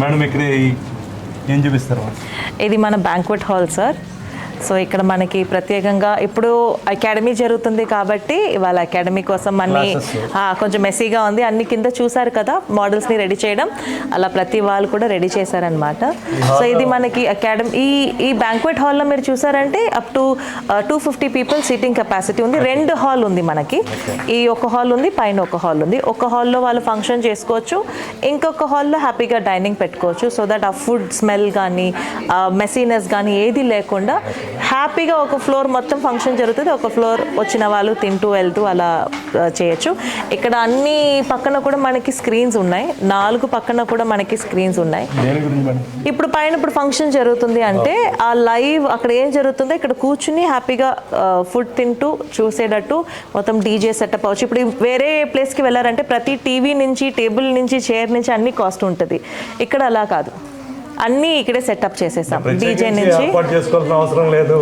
Madam ఇక్కడ ఏం చూపిస్తారు? ఇది మన బ్యాంక్వెట్ హాల్ సార్ సో ఇక్కడ మనకి ప్రత్యేకంగా ఇప్పుడు అకాడమీ జరుగుతుంది కాబట్టి ఇవాళ అకాడమీ కోసం అన్ని కొంచెం మెస్సీగా ఉంది. అన్ని కింద చూసారు కదా మోడల్స్ని రెడీ చేయడం. అలా ప్రతి వాళ్ళు కూడా రెడీ చేశారనమాట సో ఇది మనకి అకాడమీ ఈ ఈ బ్యాంక్వెట్ హాల్లో మీరు చూసారంటే up to two fifty people seating capacity ఉంది. రెండు హాల్ ఉంది మనకి. ఈ ఒక హాల్ ఉంది పైన ఒక హాల్ ఉంది. ఒక హాల్లో వాళ్ళు ఫంక్షన్ చేసుకోవచ్చు. ఇంకొక హాల్లో హ్యాపీగా డైనింగ్ పెట్టుకోవచ్చు. సో దట్ ఆ ఫుడ్ స్మెల్ కానీ మెసీనెస్ కానీ ఏది లేకుండా హ్యాపీగా ఒక ఫ్లోర్ మొత్తం ఫంక్షన్ జరుగుతుంది. ఒక ఫ్లోర్ వచ్చిన వాళ్ళు తింటూ వెళ్తూ అలా చేయొచ్చు. ఇక్కడ అన్ని పక్కన కూడా మనకి స్క్రీన్స్ ఉన్నాయి. నాలుగు పక్కన కూడా మనకి స్క్రీన్స్ ఉన్నాయి. ఇప్పుడు పైన ఇప్పుడు ఫంక్షన్ జరుగుతుంది అంటే ఆ లైవ్ అక్కడ ఏం జరుగుతుందో ఇక్కడ కూర్చుని హ్యాపీగా ఫుడ్ తింటూ చూసేటట్టు మొత్తం డీజే సెటప్ అవ్వచ్చు. ఇప్పుడు వేరే ప్లేస్కి వెళ్ళారంటే ప్రతి టీవీ నుంచి టేబుల్ నుంచి చైర్ నుంచి అన్ని కాస్ట్ ఉంటుంది. ఇక్కడ అలా కాదు. అన్నీ ఇక్కడే సెటప్ చేసేసాం. డీజే నుంచి. ఏర్పాటు చేసుకోవాల్సిన అవసరం లేదు.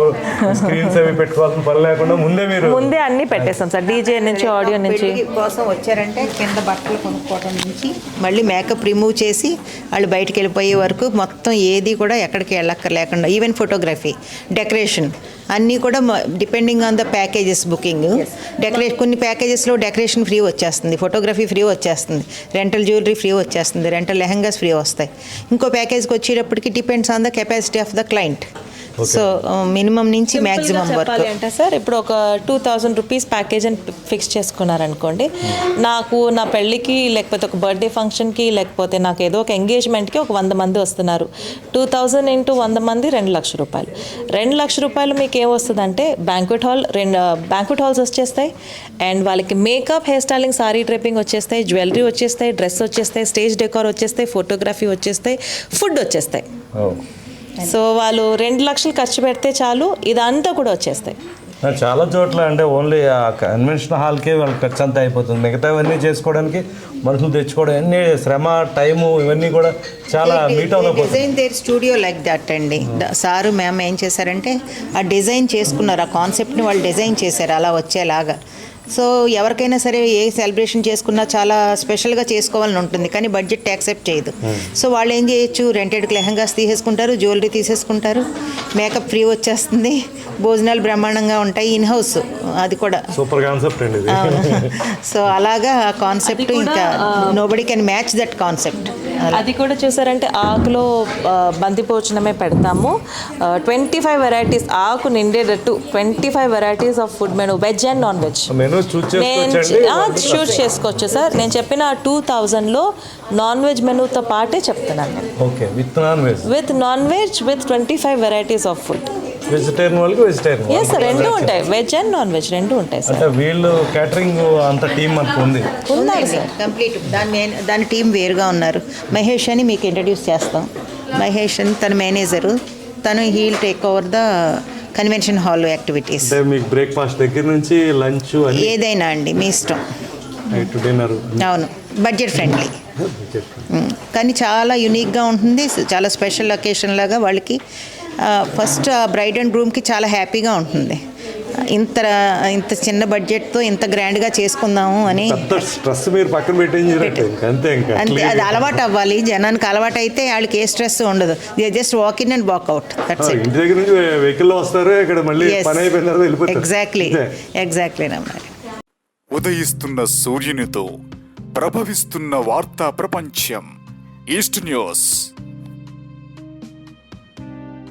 స్క్రీన్స్ అవి పెట్టుకోవాల్సిన పని లేకుండా ముందే మీరు ముందే అన్ని పెట్టేస్తాం సార్. డీజే నుంచి ఆడియో నుంచి. పెళ్ళి కోసం వచ్చారంటే కింద బట్టలు కొనుక్కోవడం నుంచి మళ్ళీ మేకప్ రిమూవ్ చేసి వాళ్ళు బయటికి వెళ్ళిపోయే వరకు మొత్తం ఏది కూడా ఎక్కడికి వెళ్ళక్కర్ లేకుండా ఈవెన్ ఫోటోగ్రఫీ డెకరేషన్ అన్నీ కూడా depending on the packages booking decoration కొన్ని ప్యాకేజెస్లో డెకరేషన్ ఫ్రీ వచ్చేస్తుంది ఫోటోగ్రఫీ ఫ్రీ వచ్చేస్తుంది రెంటల్ జ్యువెలరీ ఫ్రీ వచ్చేస్తుంది రెంటల్ లెహంగాస్ ఫ్రీ వస్తాయి. ఇంకో ప్యాకేజ్కి వచ్చేటప్పటికి depends on the capacity of the client so minimum నుంచి మ్యాక్సిమం వరకు చెప్పాలి అంటే సార్ ఇప్పుడు ఒక టూ థౌజండ్ రూపీస్ ప్యాకేజ్ అని ఫిక్స్ చేసుకున్నారనుకోండి నాకు నా పెళ్ళికి లేకపోతే ఒక బర్త్డే ఫంక్షన్కి లేకపోతే నాకు ఏదో ఒక ఎంగేజ్మెంట్కి ఒక వంద మంది వస్తున్నారు. టూ థౌజండ్ ఇంటూ వంద మంది రెండు లక్షల రూపాయలు. రెండు లక్షల రూపాయలు మీకు ఏమొస్తుందంటే బ్యాంక్వెట్ హాల్ రెండు బ్యాంక్వెట్ హాల్స్ వచ్చేస్తాయి. అండ్ వాళ్ళకి makeup hair styling sari draping వచ్చేస్తాయి జ్యువెలరీ వచ్చేస్తాయి డ్రెస్ వచ్చేస్తాయి స్టేజ్ డెకార్ వచ్చేస్తాయి ఫోటోగ్రఫీ వచ్చేస్తాయి ఫుడ్ వచ్చేస్తాయి. ఓ. సో వాళ్ళు రెండు లక్షలు ఖర్చు పెడితే చాలు ఇదంతా కూడా వచ్చేస్తాయి. చాలా చోట్ల అంటే ఓన్లీ ఆ కన్వెన్షన్ హాల్కే వాళ్ళకి ఖర్చు అంతా అయిపోతుంది. మిగతావన్నీ చేసుకోవడానికి మనుషులు తెచ్చుకోవడం అన్ని శ్రమ టైము ఇవన్నీ కూడా చాలా meet design there studio like that అండి. ద- సారు మ్యామ్ ఏం చేశారంటే ఆ డిజైన్ చేసుకున్నారు ఆ కాన్సెప్ట్ని వాళ్ళు డిజైన్ చేశారు అలా వచ్చేలాగా. సో ఎవరికైనా సరే ఏ సెలబ్రేషన్ చేసుకున్నా చాలా స్పెషల్గా చేసుకోవాలని ఉంటుంది. కానీ బడ్జెట్ యాక్సెప్ట్ చేయదు. సో వాళ్ళు ఏం చేయొచ్చు? రెంటెడ్ లెహంగాస్ తీసేసుకుంటారు జ్యువెలరీ తీసేసుకుంటారు. మేకప్ ఫ్రీ వచ్చేస్తుంది. భోజనాలు బ్రహ్మాండంగా ఉంటాయి. ఇన్ హౌస్ అది కూడా. సూపర్ కాన్సెప్ట్ అండి ఇది. సో అలాగా కాన్సెప్ట్ ఇంకా nobody can match that concept అది కూడా చూసారంటే ఆకులో ఆ, బంతి భోజనమే పెడతాము. ట్వంటీ ఫైవ్ వెరైటీస్ ఆకు నిండేటట్టు twenty five varieties of food menu veg and non veg నేను చూస్ చేసుకోవచ్చు సార్ నేను చెప్పిన టూ థౌజండ్లో నాన్ వెజ్ మెనూతో పాటే చెప్తున్నాను with non veg with twenty five varieties of food vegetarian వాళ్ళకి వెజిటేరియన్ ఎస్ సార్ రెండు ఉంటాయి. వెజ్ అండ్ నాన్ వెజ్ రెండు ఉంటాయి సార్ అంటే వీళ్ళు క్యాటరింగ్ అంత టీం మనకు ఉంది. ఉన్నారు సార్ కంప్లీట్ దాని మెయిన్ దాని టీం వేరుగా ఉన్నారు. మహేష్ అని మీకు ఇంట్రడ్యూస్ చేస్తాం. మహేష్ అని తన మేనేజరు తను he'll take over the convention hall activities అంటే మీకు బ్రేక్ఫాస్ట్ దగ్గర నుంచి లంచ్ అన్ని ఏదైనా అండి మీ ఇష్టం. నైట్ డిన్నర్ అవును బడ్జెట్ ఫ్రెండ్లీ కానీ చాలా యునిక్గా ఉంటుంది. చాలా స్పెషల్ అకేషన్ లాగా వాళ్ళకి ఫస్ట్ బ్రైడ్ అండ్ గ్రూమ్కి చాలా హ్యాపీగా ఉంటుంది. ఇంత ఇంత చిన్న బడ్జెట్తో ఇంత గ్రాండ్గా చేసుకుందాము అని స్ట్రెస్ మీరు పక్కన అంతే అది. అలవాటు అవ్వాలి జనానికి అలవాటు అయితే వాళ్ళకి ఏ స్ట్రెస్ ఉండదు. They just walk in and walk out that's it ఇంటి దగ్గర నుంచి వెహికల్లో వస్తారు ఇక్కడ మళ్ళీ పని అయిపోయిన తర్వాత వెళ్ళిపోతారు. ఎగ్జాక్ట్లీ. ఎగ్జాక్ట్లీ నమ్మాలి ఉదయిస్తున్న సూర్యునితో ప్రభవిస్తున్న వార్తా ప్రపంచం ఈస్ట్ న్యూస్